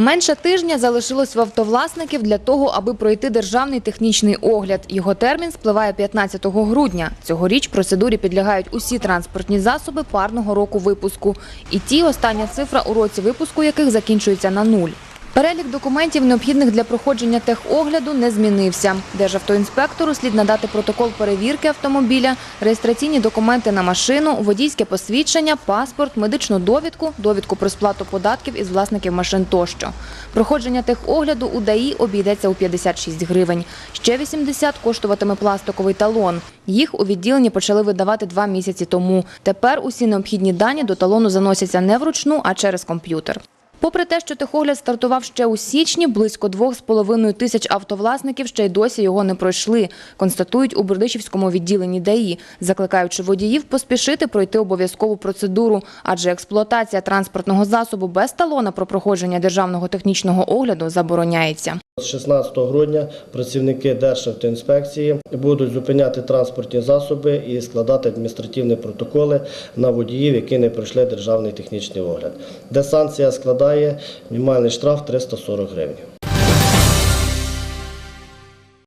Менше тижня залишилось в автовласників для того, аби пройти державний технічний огляд. Його термін спливає 15 грудня. Цьогоріч процедурі підлягають усі транспортні засоби парного року випуску. І ті остання цифра у році випуску яких закінчується на нуль. Перелік документів, необхідних для проходження техогляду, не змінився. Державтоінспектору слід надати протокол перевірки автомобіля, реєстраційні документи на машину, водійське посвідчення, паспорт, медичну довідку, довідку про сплату податків із власників машин тощо. Проходження техогляду у ДАІ обійдеться у 56 гривень. Ще 80 коштуватиме пластиковий талон. Їх у відділенні почали видавати два місяці тому. Тепер усі необхідні дані до талону заносяться не вручну, а через комп'ютер. Попри те, що техогляд стартував ще у січні, близько 2,5 тисяч автовласників ще й досі його не пройшли, констатують у Бердичівському відділенні ДАІ, закликаючи водіїв поспішити пройти обов'язкову процедуру, адже експлуатація транспортного засобу без талона про проходження державного технічного огляду забороняється. З 16 грудня працівники Державтоінспекції будуть зупиняти транспортні засоби і складати адміністративні протоколи на водіїв, які не пройшли державний технічний огляд, де санкція складає мінімальний штраф 340 гривень.